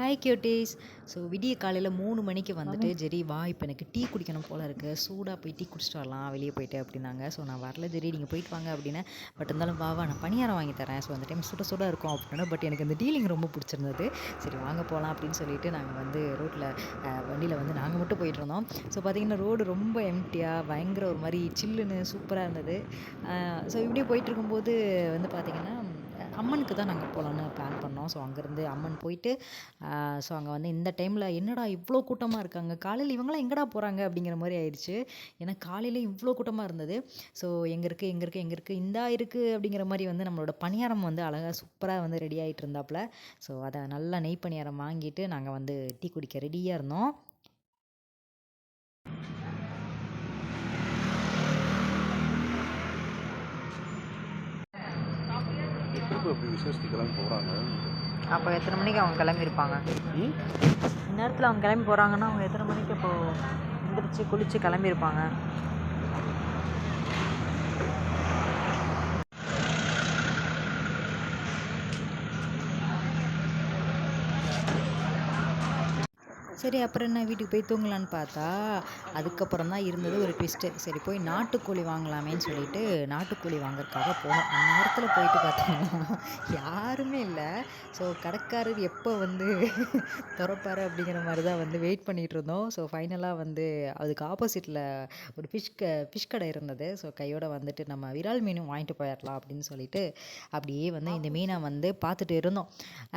Hi cuties so விடிய காலையில் மூணு மணிக்கு வந்துட்டு ஜெரி வா இப்போ எனக்கு டீ குடிக்கணும் போல் இருக்குது சூடாக போய் டீ குடிச்சிட்டு வரலாம் வெளியே போயிட்டு அப்படின்னாங்க. ஸோ நான் வரல ஜெரி நீங்கள் போயிட்டு வாங்க அப்படின்னு. பட் இருந்தாலும் வா வா நான் பணியாரம் வாங்கி தரேன். ஸோ அந்த டைம் சுட சுட இருக்கும் அப்படின்னா. பட் எனக்கு அந்த டீலிங் ரொம்ப பிடிச்சிருந்தது. சரி வாங்க போகலாம் அப்படின்னு சொல்லிட்டு நாங்கள் வந்து ரோட்டில் வண்டியில் வந்து நாங்கள் மட்டும் போயிட்டு இருந்தோம். ஸோ பார்த்திங்கன்னா ரோடு ரொம்ப எம்டியாக பயங்கர ஒரு மாதிரி சில்லுன்னு சூப்பராக இருந்தது. ஸோ இப்படியே போயிட்டு இருக்கும்போது வந்து பார்த்திங்கன்னா அம்மனுக்கு தான் நாங்கள் போகலான்னு பிளான் பண்ணோம். ஸோ அங்கேருந்து அம்மன் போயிட்டு ஸோ அங்கே வந்து இந்த டைமில் என்னடா இவ்வளோ கூட்டமாக இருக்காங்க? காலையில் இவங்களாம் எங்கடா போகிறாங்க அப்படிங்கிற மாதிரி ஆயிடுச்சு. ஏன்னா காலையில் இவ்வளோ கூட்டமாக இருந்தது. ஸோ எங்கே இருக்குது எங்கே இருக்குது எங்கே இருக்குது இந்தா இருக்குது அப்படிங்கிற மாதிரி வந்து நம்மளோட பணியாரம் வந்து அழகாக சூப்பராக வந்து ரெடி ஆகிட்டு இருந்தாப்புல. ஸோ அதை நல்லா நெய் பணியாரம் வாங்கிட்டு நாங்கள் வந்து டீ குடிக்க ரெடியாக இருந்தோம். எப்போ அப்படி விசேஷத்துக்கு கிளம்பி போகிறாங்க அப்போ எத்தனை மணிக்கு அவங்க கிளம்பியிருப்பாங்க? இந்நேரத்தில் அவங்க கிளம்பி போகிறாங்கன்னா அவங்க எத்தனை மணிக்கு இப்போ எந்திரிச்சு குளித்து கிளம்பியிருப்பாங்க? சரி அப்புறம் என்ன? வீட்டுக்கு போய் தூங்கலான்னு பார்த்தா அதுக்கப்புறம் தான் இருந்தது ஒரு ட்விஸ்ட்டு சரி போய் நாட்டுக்கோழி வாங்கலாமேன்னு சொல்லிட்டு நாட்டுக்கோழி வாங்குறதுக்காக போனோம். அந்த நேரத்தில் போயிட்டு பார்த்தீங்கன்னா யாருமே இல்லை. ஸோ கடைக்காரர் எப்போ வந்து திறப்பாரு அப்படிங்கிற மாதிரி தான் வந்து வெயிட் பண்ணிகிட்டு இருந்தோம். ஸோ ஃபைனலாக வந்து அதுக்கு ஆப்போசிட்டில் ஒரு ஃபிஷ் க ஃபிஷ் கடை இருந்தது. ஸோ கையோட வந்துட்டு நம்ம விரால் மீனும் வாங்கிட்டு போயிடலாம் அப்படின்னு சொல்லிட்டு அப்படியே வந்து இந்த மீனை வந்து பார்த்துட்டு இருந்தோம்.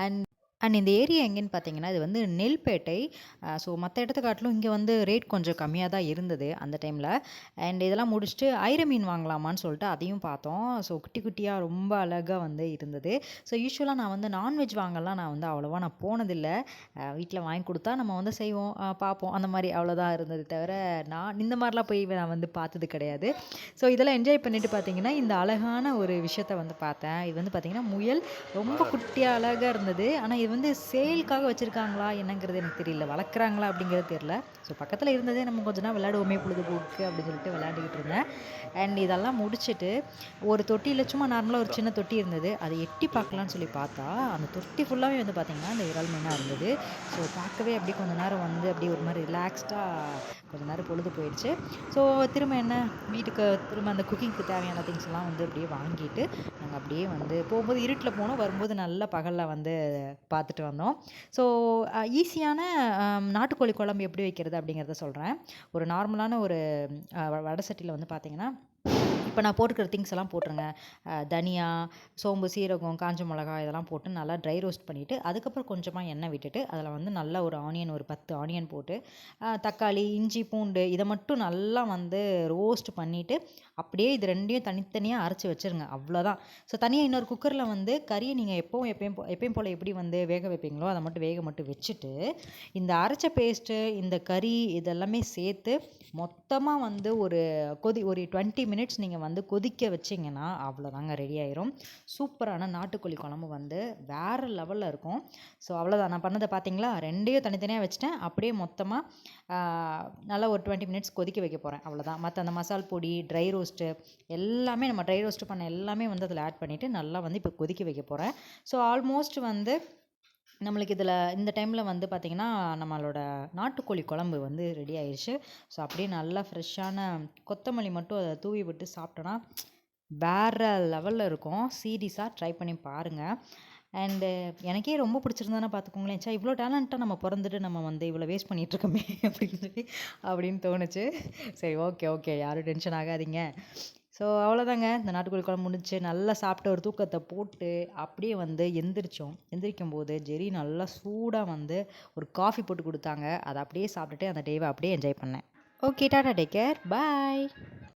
அண்ட் அண்ட் இந்த ஏரியா எங்கேன்னு பார்த்தீங்கன்னா இது வந்து நெல்பேட்டை. ஸோ மற்ற இடத்த காட்டிலும் இங்கே வந்து ரேட் கொஞ்சம் கம்மியாக தான் இருந்தது அந்த டைமில் அண்ட் இதெல்லாம் முடிச்சுட்டு ஐர மீன் வாங்கலாமான்னு சொல்லிட்டு அதையும் பார்த்தோம். ஸோ குட்டி குட்டியாக ரொம்ப அழகாக வந்து இருந்தது. ஸோ யூஸ்வலாக நான் வந்து நான்வெஜ் வாங்கலாம் நான் வந்து அவ்வளோவா நான் போனதில்லை. வீட்டில் வாங்கி கொடுத்தா நம்ம வந்து செய்வோம் பார்ப்போம். அந்த மாதிரி அவ்வளோதான் இருந்தது தவிர நான் இந்த மாதிரிலாம் போய் நான் வந்து பார்த்தது கிடையாது. ஸோ இதெல்லாம் என்ஜாய் பண்ணிட்டு பார்த்தீங்கன்னா இந்த அழகான ஒரு விஷயத்த வந்து பார்த்தேன். இது வந்து பார்த்தீங்கன்னா முயல் ரொம்ப குட்டியாக அழகாக இருந்தது. ஆனால் இது வந்து சேலுக்காக வச்சுருக்காங்களா என்னங்கிறது எனக்கு தெரியல. வளர்க்குறாங்களா அப்படிங்கிறது தெரியல. ஸோ பக்கத்தில் இருந்ததே நம்ம கொஞ்ச நாள் விளையாடுவோமே பொழுதுபோக்கு அப்படின்னு சொல்லிட்டு விளையாண்டுக்கிட்டு இருந்தேன். அண்ட் இதெல்லாம் முடிச்சுட்டு ஒரு தொட்டியில் சும்மா நார்மலாக ஒரு சின்ன தொட்டி இருந்தது. அதை எட்டி பார்க்கலான்னு சொல்லி பார்த்தா அந்த தொட்டி ஃபுல்லாகவே வந்து பார்த்திங்கன்னா அந்த விரல் மீனாக இருந்தது. ஸோ பார்க்கவே அப்படியே கொஞ்ச நேரம் வந்து அப்படியே ஒரு மாதிரி ரிலாக்ஸ்டாக கொஞ்ச நேரம் பொழுது போயிடுச்சு. ஸோ திரும்ப என்ன வீட்டுக்கு திரும்ப அந்த குக்கிங்க்கு தேவையான திங்ஸ் எல்லாம் வந்து அப்படியே வாங்கிட்டு நாங்கள் அப்படியே வந்து போகும்போது இருட்டில் போனோம். வரும்போது நல்ல பகலில் வந்து பார்த்துட்டு வந்தோம். ஸோ ஈஸியான நாட்டுக்கோழி குழம்பு எப்படி வைக்கிறது அப்படிங்கிறத சொல்கிறேன் ஒரு நார்மலான ஒரு வடை சட்டியில் வந்து பார்த்திங்கன்னா இப்போ நான் போட்டுக்கிற திங்ஸ் எல்லாம் போட்டுருங்க. தனியா சோம்பு சீரகம் காஞ்ச மிளகா இதெல்லாம் போட்டு நல்லா ட்ரை ரோஸ்ட் பண்ணிவிட்டு அதுக்கப்புறம் கொஞ்சமாக எண்ணெய் விட்டுட்டு அதில் வந்து நல்லா ஒரு ஆனியன் ஒரு பத்து ஆனியன் போட்டு தக்காளி இஞ்சி பூண்டு இதை மட்டும் நல்லா வந்து ரோஸ்ட் பண்ணிவிட்டு அப்படியே இது ரெண்டையும் தனித்தனியாக அரைச்சி வச்சுருங்க. அவ்வளோதான் ஸோ தனியாக இன்னொரு குக்கரில் வந்து கறியை நீங்கள் எப்போவும் எப்பயும் எப்பயும் போல் எப்படி வந்து வேக வைப்பீங்களோ அதை மட்டும் வேக மட்டும் வச்சுட்டு இந்த அரைச்ச பேஸ்ட்டு இந்த கறி இதெல்லாமே சேர்த்து மொத்தமாக வந்து ஒரு கொதி ஒரு டுவெண்ட்டி மினிட்ஸ் நீங்கள் வந்து கொதிக்க வச்சிங்கன்னா அவ்வளோதாங்க ரெடி ஆயிரும். சூப்பரான நாட்டுக்கோழி குழம்பு வந்து வேறு லெவலில் இருக்கும். ஸோ அவ்வளோதான் நான் பண்ணதை பார்த்தீங்களா? ரெண்டையும் தனித்தனியாக வச்சுட்டேன். அப்படியே மொத்தமாக நல்லா ஒரு டுவெண்ட்டி மினிட்ஸ் கொதிக்க வைக்க போகிறேன் அவ்வளோதான் மற்ற அந்த மசால் பொடி ட்ரை ரோஸ்ட்டு எல்லாமே நம்ம ட்ரை ரோஸ்ட்டு பண்ண எல்லாமே வந்து அதில் ஆட் பண்ணிவிட்டு நல்லா வந்து இப்போ கொதிக்க வைக்க போகிறேன் ஸோ ஆல்மோஸ்ட் வந்து நம்மளுக்கு இதில் இந்த டைமில் வந்து பார்த்திங்கன்னா நம்மளோட நாட்டுக்கோழி குழம்பு வந்து ரெடி ஆயிடுச்சு ஸோ அப்படியே நல்லா ஃப்ரெஷ்ஷான கொத்தமல்லி மட்டும் அதை தூவி விட்டு சாப்பிட்டோன்னா வேறு லெவலில் இருக்கும். சீரியஸாக ட்ரை பண்ணி பாருங்கள் அண்டு எனக்கே ரொம்ப பிடிச்சிருந்தானே பார்த்துக்கோங்களேன் சா இவ்வளோ டேலண்ட்டாக நம்ம பிறந்துட்டு நம்ம வந்து இவ்வளோ வேஸ்ட் பண்ணிகிட்ருக்கோமே அப்படின்னு சொல்லி அப்படின்னு தோணுச்சு. சரி ஓகே ஓகே யாரும் டென்ஷன் ஆகாதீங்க. ஸோ அவ்வளோதாங்க இந்த நாட்டுக்கோழி குழம்பு முடிச்சு நல்லா சாப்பிட்டு ஒரு தூக்கத்தை போட்டு அப்படியே வந்து எந்திரிச்சோம். எந்திரிக்கும் போது ஜெரி நல்லா சூடாக வந்து ஒரு காஃபி போட்டு கொடுத்தாங்க. அதை அப்படியே சாப்பிட்டுட்டு அந்த டேவை அப்படியே என்ஜாய் பண்ணேன். Okay tata take care bye